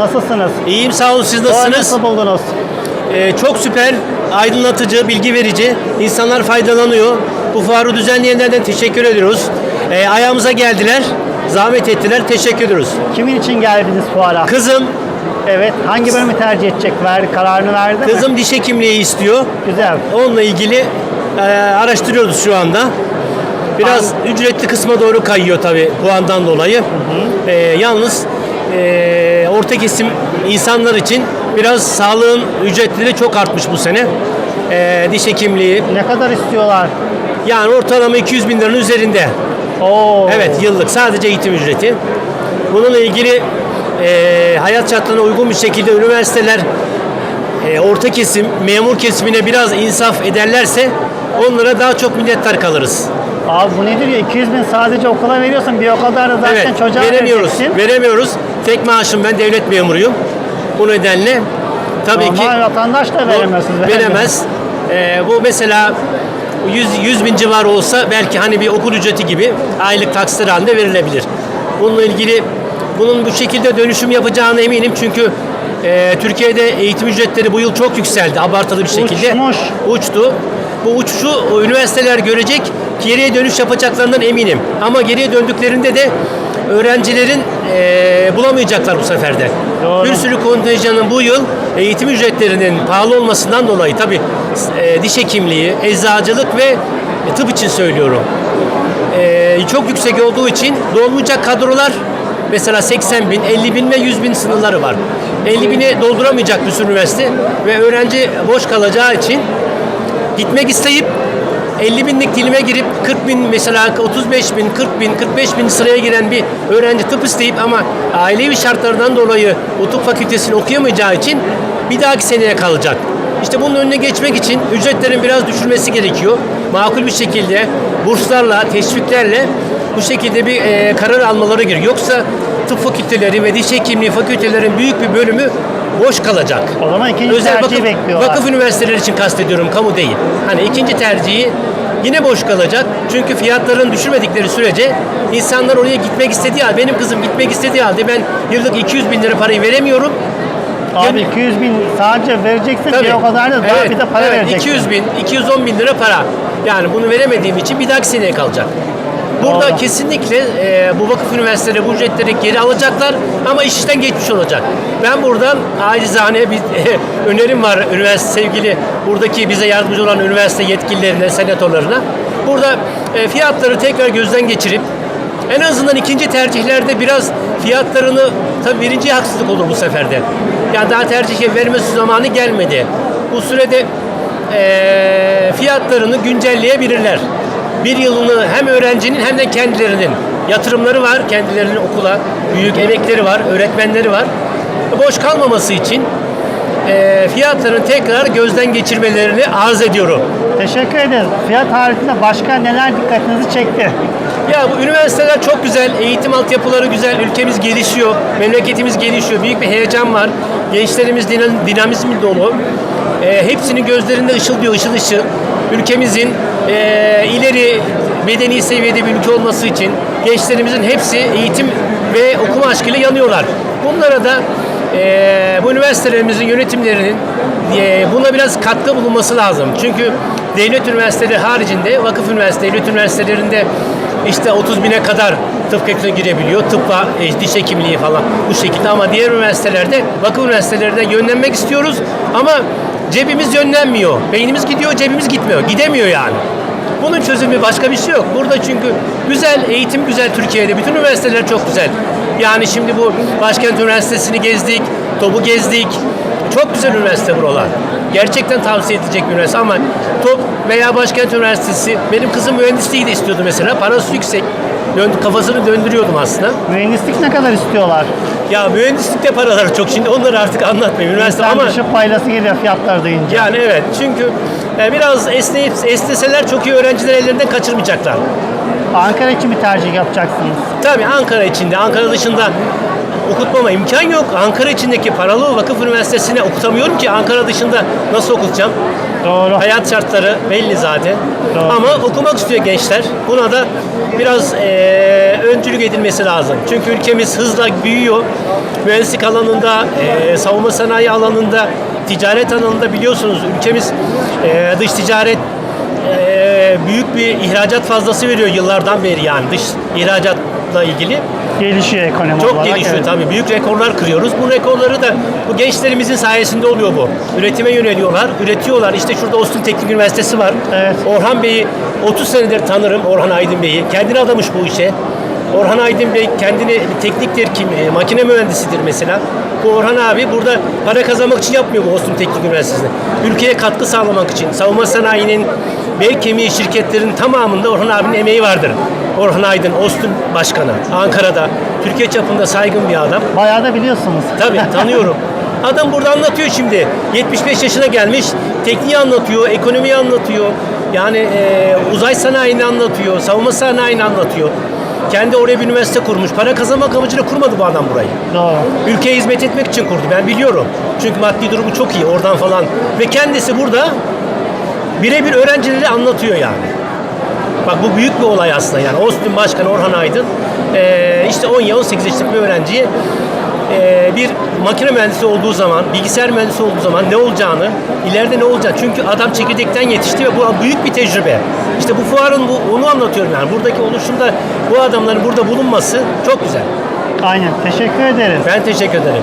Nasılsınız? İyiyim sağ olun siz nasılsınız? Nasıl buldunuz? Ee, çok süper, aydınlatıcı, bilgi verici. İnsanlar faydalanıyor. Bu fuarı düzenleyenlerden teşekkür ediyoruz. Ee, ayağımıza geldiler, zahmet ettiler. Teşekkür ediyoruz. Kimin için geldiniz fuara? Kızım, Evet. Hangi bölümü tercih edecek? Ver, kararını verdi mi? kızım diş hekimliği istiyor. Güzel. Onunla ilgili e, araştırıyoruz şu anda. Biraz ücretli kısma doğru kayıyor tabii puandan dolayı. Ee, yalnız e, orta kesim insanlar için biraz sağlığın ücretleri çok artmış bu sene. Ee, diş hekimliği, Ne kadar istiyorlar? Yani ortalama 200 bin liranın üzerinde. Oo. Evet yıllık sadece eğitim ücreti. Bununla ilgili e, hayat şartlarına uygun bir şekilde üniversiteler e, orta kesim, memur kesimine biraz insaf ederlerse onlara daha çok minnettar kalırız. Abi bu nedir ya? 200 bin sadece okula veriyorsun. Bir o kadar da zaten evet, çocuğa veremiyoruz. vereceksin. Veremiyoruz. Tek maaşım ben devlet memuruyum. Bu nedenle tabii ki Normal vatandaş da bu veremezsiniz. veremez. E, bu mesela 100, 100 bin civarı olsa belki hani bir okul ücreti gibi aylık taksitler halinde verilebilir. Bununla ilgili bunun bu şekilde dönüşüm yapacağına eminim çünkü e, Türkiye'de eğitim ücretleri bu yıl çok yükseldi abartılı bir şekilde. Uçmuş. Uçtu. Bu uçuşu o üniversiteler görecek, geriye dönüş yapacaklarından eminim. Ama geriye döndüklerinde de öğrencilerin e, bulamayacaklar bu seferde. Doğru. Bir sürü kontenjanın bu yıl eğitim ücretlerinin pahalı olmasından dolayı tabii e, diş hekimliği, eczacılık ve e, tıp için söylüyorum. E, çok yüksek olduğu için dolmayacak kadrolar mesela 80 bin, 50 bin ve 100 bin sınırları var. 50 bini dolduramayacak bir üniversite ve öğrenci boş kalacağı için gitmek isteyip 50 binlik dilime girip 40 bin mesela 35 bin, 40 bin, 45 bin sıraya giren bir öğrenci tıp isteyip ama ailevi şartlardan dolayı o tıp fakültesini okuyamayacağı için bir dahaki seneye kalacak. İşte bunun önüne geçmek için ücretlerin biraz düşürmesi gerekiyor. Makul bir şekilde burslarla, teşviklerle bu şekilde bir e, karar almaları gerekiyor. Yoksa tıp fakülteleri ve diş hekimliği fakültelerin büyük bir bölümü boş kalacak. O zaman ikinci Özel tercihi vakıf, bekliyorlar. vakıf üniversiteleri için kastediyorum, kamu değil. Hani ikinci tercihi yine boş kalacak. Çünkü fiyatların düşürmedikleri sürece insanlar oraya gitmek istediği halde, benim kızım gitmek istediği halde ben yıllık 200 bin lira parayı veremiyorum. Abi 200 bin sadece vereceksin Tabii. bir o kadar da daha Evet, bir de para evet, vereceksin. 200 bin, 210 bin lira para. Yani bunu veremediğim için bir dahaki seneye kalacak. Burada Doğru. kesinlikle e, bu vakıf üniversiteleri bu ücretleri geri alacaklar ama iş işten geçmiş olacak. Ben buradan acizane bir önerim var üniversite sevgili buradaki bize yardımcı olan üniversite yetkililerine, senatörlerine. Burada e, fiyatları tekrar gözden geçirip en azından ikinci tercihlerde biraz fiyatlarını tabii birinciye haksızlık olur bu seferde. Yani daha tercih vermesi zamanı gelmedi. Bu sürede eee, fiyatlarını güncelleyebilirler. Bir yılını hem öğrencinin hem de kendilerinin yatırımları var. Kendilerinin okula büyük emekleri var, öğretmenleri var. Boş kalmaması için eee fiyatların tekrar gözden geçirmelerini arz ediyorum. Teşekkür ederiz. Fiyat haricinde başka neler dikkatinizi çekti? Ya bu üniversiteler çok güzel, eğitim altyapıları güzel, ülkemiz gelişiyor, memleketimiz gelişiyor, büyük bir heyecan var. Gençlerimiz dinan- dinamizm dolu. Ee, hepsinin gözlerinde ışıldıyor, ışıl ışıl. Ülkemizin ee, ileri bedeni seviyede bir ülke olması için gençlerimizin hepsi eğitim ve okuma aşkıyla yanıyorlar. Bunlara da ee, bu üniversitelerimizin yönetimlerinin ee, buna biraz katkı bulunması lazım. Çünkü devlet üniversiteleri haricinde vakıf üniversite, devlet üniversitelerinde işte 30 bine kadar tıp fakültesine girebiliyor. Tıbba, e, diş hekimliği falan bu şekilde ama diğer üniversitelerde, vakıf üniversitelerinde yönlenmek istiyoruz ama cebimiz yönlenmiyor. Beynimiz gidiyor, cebimiz gitmiyor. Gidemiyor yani. Bunun çözümü başka bir şey yok. Burada çünkü güzel, eğitim güzel Türkiye'de. Bütün üniversiteler çok güzel. Yani şimdi bu Başkent Üniversitesi'ni gezdik, TOB'u gezdik. Çok güzel üniversite buralar. Gerçekten tavsiye edecek bir üniversite ama TOP veya Başkent Üniversitesi, benim kızım mühendisliği de istiyordu mesela. Parası yüksek. Kafasını döndürüyordum aslında. Mühendislik ne kadar istiyorlar? Ya mühendislikte paraları çok şimdi onları artık anlatmayayım. Üniversite Sen ama dışı paylası geliyor fiyatlar duyunca. yani evet çünkü e, biraz esneyip esneseler çok iyi öğrenciler ellerinden kaçırmayacaklar. Ankara için bir tercih yapacaksınız. Tabii Ankara içinde, Ankara dışında okutmama imkan yok. Ankara içindeki paralı vakıf üniversitesine okutamıyorum ki Ankara dışında nasıl okutacağım? Doğru. Hayat şartları belli zaten. Doğru. Ama okumak istiyor gençler. Buna da biraz eee öncülük edilmesi lazım. Çünkü ülkemiz hızla büyüyor. Mühendislik alanında, eee, savunma sanayi alanında, ticaret alanında biliyorsunuz ülkemiz eee, dış ticaret büyük bir ihracat fazlası veriyor yıllardan beri yani dış ihracatla ilgili. Gelişiyor ekonomi Çok olarak. gelişiyor evet. tabii. Büyük rekorlar kırıyoruz. Bu rekorları da bu gençlerimizin sayesinde oluyor bu. Üretime yöneliyorlar, üretiyorlar. İşte şurada Ostum Teknik Üniversitesi var. Evet. Orhan Bey'i 30 senedir tanırım. Orhan Aydın Bey'i. Kendini adamış bu işe. Orhan Aydın Bey kendini tekniktir, kim, e, makine mühendisidir mesela. Bu Orhan abi burada para kazanmak için yapmıyor bu Ostum Teknik Üniversitesi'nde. Ülkeye katkı sağlamak için. Savunma sanayinin bel kemiği şirketlerin tamamında Orhan abinin emeği vardır. Orhan Aydın, Ostum Başkanı. Ankara'da, Türkiye çapında saygın bir adam. Bayağı da biliyorsunuz. Tabii tanıyorum. Adam burada anlatıyor şimdi. 75 yaşına gelmiş. Tekniği anlatıyor, ekonomiyi anlatıyor. Yani e, uzay sanayini anlatıyor, savunma sanayini anlatıyor. Kendi oraya bir üniversite kurmuş. Para kazanmak amacıyla kurmadı bu adam burayı. Doğru. Ülkeye hizmet etmek için kurdu. Ben biliyorum. Çünkü maddi durumu çok iyi oradan falan. Ve kendisi burada birebir öğrencileri anlatıyor yani. Bak bu büyük bir olay aslında yani. Ostim Başkanı Orhan Aydın işte 10 ya 18 yaşındaki bir öğrenciye bir makine mühendisi olduğu zaman, bilgisayar mühendisi olduğu zaman ne olacağını, ileride ne olacak? Çünkü adam çekirdekten yetişti ve bu büyük bir tecrübe. İşte bu fuarın bu, onu anlatıyorum yani. Buradaki oluşumda bu adamların burada bulunması çok güzel. Aynen. Teşekkür ederiz. Ben teşekkür ederim.